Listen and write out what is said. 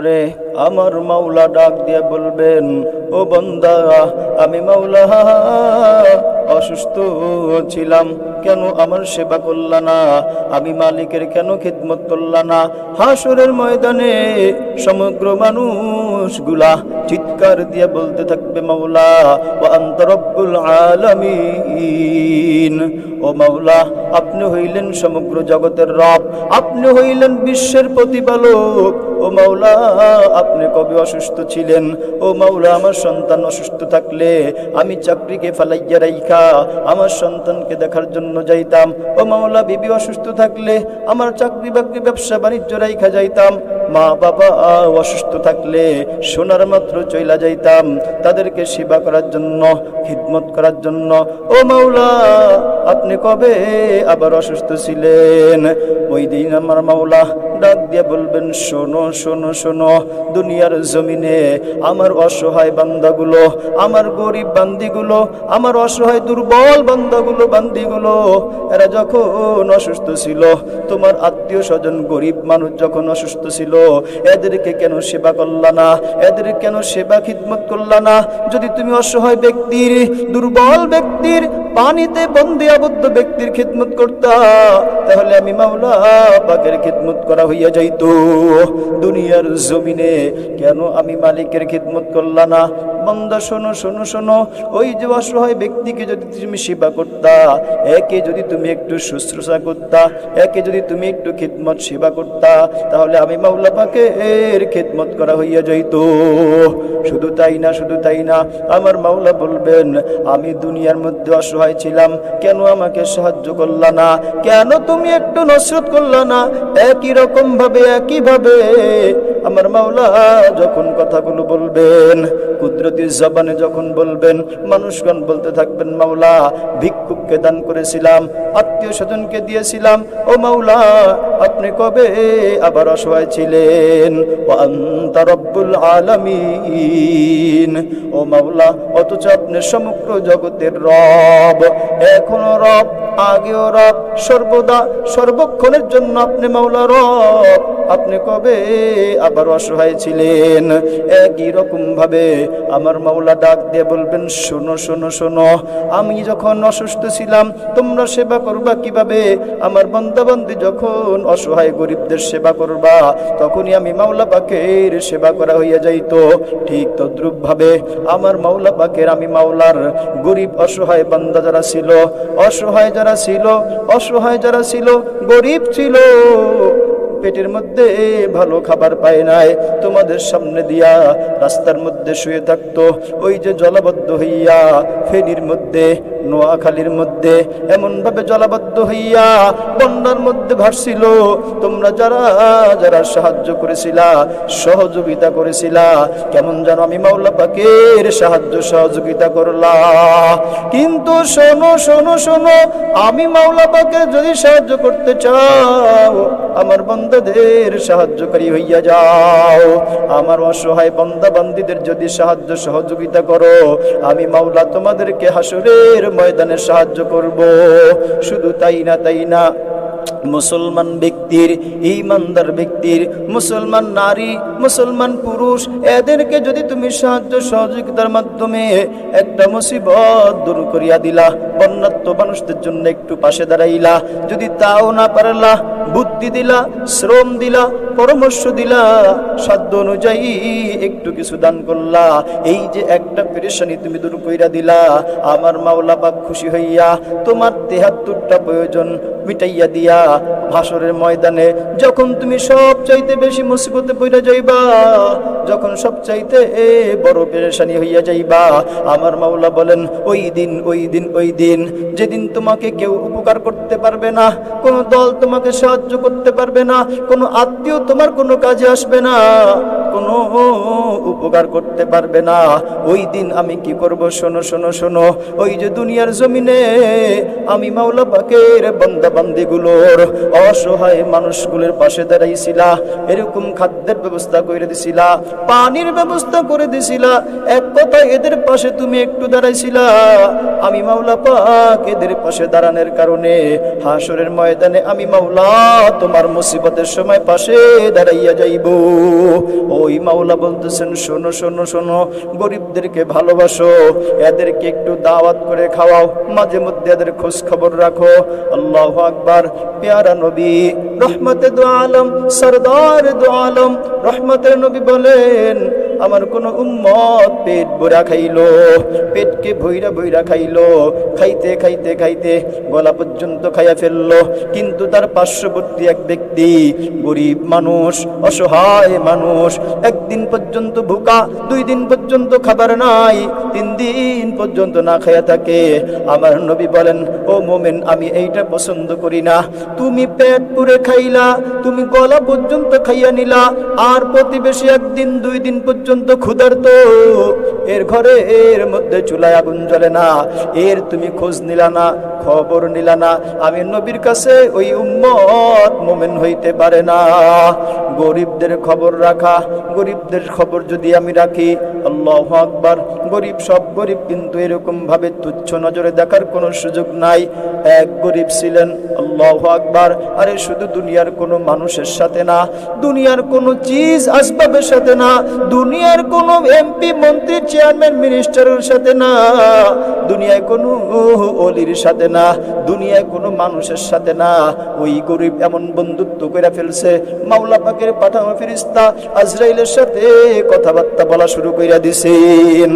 আরে আমার মাওলা ডাক দিয়ে বলবেন, ও বন্দা, আমি মাওলা, অসুস্থ ছিলাম, কেন আমার সেবা করলা না? আমি মালিকের কেন খিদমত করলা না? হাসরের ময়দানে সমগ্র মানুষগুলা চিৎকার দিয়ে বলতে থাকবে, মাওলা ও আন্তরব্বুল আলামিন। ও মাওলা, আপনি হইলেন সমগ্র জগতের রব, আপনি হইলেন বিশ্বের প্রতিপালক। ও মাওলা, আপনি কবে অসুস্থ ছিলেন? ও মাওলা, আমার সন্তান অসুস্থ থাকলে আমি চাকরিকে ফালাইয়া রাইখা, আমার সন্তানকে দেখার জন্য যাইতাম। ও মাওলা, বিবি অসুস্থ থাকলে আমার চাকরি বাকরি ব্যবসা বাণিজ্য রাইখা যাইতাম। মা বাবা অসুস্থ থাকলে সোনার মাত্র চইলা যাইতাম। তাদেরকে সেবা করার জন্য, খিদমত করার জন্য। ও মাওলা, আপনি কবে আবার অসুস্থ ছিলেন? ওই দিন আমার মাওলা ডাক দিয়ে বলবেন, শোনো শোনো শোনো, দুনিয়ার জমিনে আমার অসহায় বান্দাগুলো, আমার গরিব বান্দিগুলো, আমার অসহায় দুর্বল বান্দাগুলো, বান্দিগুলো, এরা যখন অসুস্থ ছিল, তোমার আত্মীয় স্বজন গরিব মানুষ যখন অসুস্থ ছিল এদেরকে কেন সেবা করলা না? এদের কেন সেবা খিদমত করলা না? যদি তুমি অসহায় ব্যক্তির, দুর্বল ব্যক্তির, পানিতে বন্দি আবদ্ধ ব্যক্তির খিদমত করতা, তাহলে আমি মাওলা পাকের খিদমত করা হইয়া যাইত। দুনিয়ার জমিনে কেন আমি মালিকের খিদমত করলা না? বন্দা শোনো শোনো শোনো। ওই যে অসহায় ব্যক্তিকে যদি তুমি সেবা করতা, একে যদি তুমি একটু শুশ্রূষা করতা, একে যদি তুমি একটু খিদমত সেবা করতা, তাহলে আমি মাওলা পাকের খিদমত করা হইয়া যাইত। শুধু তাই না, শুধু তাই না, আমার মাওলা বলবেন, আমি দুনিয়ার মধ্যে অসহায় ছিলাম, কেন আমাকে সাহায্য করলা না? কেন তুমি একটু নসরত করলা না? একই রকম ভাবে একই ভাবে আমার মাওলা যখন কথাগুলো বলবেন, কুদরতি জবানে যখন বলবেন, মানুষগণ বলতে থাকবেন, মাওলা, ভিক্ষুককে দান করেছিলাম, আত্মীয় স্বজনকে দিয়েছিলাম, ও মাওলা, আপনি কবে আবার অসহায় ছিলেন? ও আন্তা রব্বুল আলামিন। ও মাওলা, অথচ আপনি সমগ্র জগতের রব, এখনও রব আগেও রব, সর্বদা, সর্বক্ষণের জন্য আপনি মাওলা রব। আপনি কবে আবার অসহায় ছিলেন? একই রকম ভাবে আমার মাওলা ডাক দিয়ে বলবেন, শোনো শোনো শোনো, আমি যখন অসুস্থ ছিলাম, তোমরা সেবা করবা কীভাবে? আমার বন্দাবন্দি যখন অসহায় গরিবদের সেবা করবা, তখনই আমি মাওলা পাকের সেবা করা হইয়া যাইতো। ঠিক তদ্রুপ ভাবে আমার মাওলা পাকের আমি মাওলার গরিব, অসহায় বান্দা যারা ছিল, অসহায় যারা ছিল, অসহায় যারা ছিল, গরিব ছিল, পেটের মধ্যে ভালো খাবার পায় নাই। তোমাদের সামনে দিয়া রাস্তার মধ্যে শুয়ে থাকতো, ওই যে জলাবদ্ধ হইয়া ফেনির মধ্যে, নোয়াখালীর মধ্যে এমন ভাবে জলাবদ্ধ হইয়া বন্যার মধ্যে ভাসছিল। তোমরা যারা যারা সাহায্য করেছিলা, সহযোগিতা করেছিলা, কেমন যেন আমি মাওলা পাকের সাহায্য, সহযোগিতা করলা। কিন্তু শোনো শোনো শোনো, আমি মাওলা পাকে যদি সাহায্য করতে চাও, আমার বন্দাদের সাহায্যকারী হইয়া যাও। আমার অসহায় বন্দা বান্দিদের যদি সাহায্য, সহযোগিতা করো, আমি মাওলা তোমাদেরকে হাসরের ময়দানে সাহায্য করব। শুধু তাই না তাই না। মুসলমান ব্যক্তির ইমানদার ব্যক্তির, মুসলমান নারী, মুসলমান পুরুষ, এদেরকে যদি তুমি সাহায্য সহযোগিতার মাধ্যমে একটা মুসিবত দূর করিয়া দিলা বন্যাত্ম মানুষদের জন্য একটু পাশে দাঁড়াইলা, যদি তাও না পারলা, বুদ্ধি দিলা, শ্রম দিলা, পরামর্শ দিলা, সাধ্য অনুযায়ী একটু কিছু দান করলা, এই যে একটা পেরেশানি তুমি দূর কইরা দিলা, আমার মাওলা পাক খুশি হইয়া তোমার তেহাত্তরটা প্রয়োজন মিটাইয়া দিয়া ভাসরের ময়দানে, যখন তুমি সব চাইতে বেশি মুসিবতে পড়ে যাইবা, যখন সব চাইতে বড় পেরেশানি হইয়া যাইবা, আমার মাওলা বলেন, ওই দিন ওই দিন ওই দিন, যেদিন তোমাকে কেউ উপকার করতে পারবে না, কোনো দল তোমাকে সাহায্য করতে পারবে না, কোনো আত্মীয় তোমার কোনো কাজে আসবে না, কোনো উপকার করতে পারবে না। ওই দিন আমি কি করব? শোনো শোনো শোনো। ওই যে দুনিয়ার জমিনে আমি মাওলা পাকের বান্দা বান্দিগুলো উপর অসহায় মানুষগুলোর পাশে দাঁড়াইছিলা, এরকম খাদ্যের ব্যবস্থা করে দিছিলা, পানির ব্যবস্থা করে দিছিলা। এক কথা এদের পাশে তুমি একটু দাঁড়াইছিলা। আমি মাওলা পাক এদের পাশে দাঁড়ানোর কারণে হাসরের ময়দানে আমি মাওলা তোমার মুসিবতের সময় পাশে দাঁড়াইয়া যাইব। ওই মাওলা বলতেছেন শোনো শোনো শোনো, গরিবদেরকে ভালোবাসো, এদেরকে একটু দাওয়াত করে খাওয়াও, মাঝে মধ্যে এদের খোঁজ খবর রাখো। আল্লাহ আকবার। পেয়ারা নবী, রহমতে দো আলম, সরদার দো আলম, রহমতের নবী বলেন আমার কোন উম্মত পেট ভরা খাইলো, পেটকে ভৈরা ভৈরা খাইলো, খাইতে খাইতে খাইতে গলা পর্যন্ত খাইয়া ফেলল। কিন্তু তার পার্শ্ববর্তী এক ব্যক্তি গরিব মানুষ, অসহায় মানুষ, একদিন পর্যন্ত ভুকা, দুই দিন পর্যন্ত খাবার নাই, তিন দিন পর্যন্ত না খাইয়া থাকে। আমার নবী বলেন, ও মোমেন, আমি এইটা পছন্দ করি না। তুমি পেট পুরে খাইলা, তুমি গলা পর্যন্ত খাইয়া নিলা, আর প্রতিবেশী একদিন, দুই দিন পর্যন্ত ক্ষুধার্ত। এর ঘরে এর মধ্যে চুলায় আগুন জ্বলে না। এর তুমি খোঁজ নিলা না, খবর নিলা না। আমি নবীর কাছে ওই উম্মত মোমেন হইতে পারে না। গরিবদের খবর রাখা, গরিবদের খবর যদি আমি রাখি, আল্লাহ আকবার। গরিব সব গরিব, কিন্তু এরকম ভাবে তুচ্ছ নজরে দেখার কোনো সুযোগ নাই। এক গরিব ছিলেন, আল্লাহ আকবার। আরে শুধু দুনিয়ার কোনো মানুষের সাথে না, দুনিয়ার কোনো চিজ আসবাবের সাথে না দুনিয়ার কোনো এমপি মন্ত্রী চেয়ারম্যান মিনিস্টারের সাথে না, দুনিয়ায় কোন অলির সাথে না, দুনিয়ায় কোন মানুষের সাথে না। ওই গরিব এমন বন্ধুত্ব করে ফেলছে, মাওলা পাকের পাঠানো ফিরিস্তা আজরাইলের সাথে কথাবার্তা বলা শুরু করে দিছেন।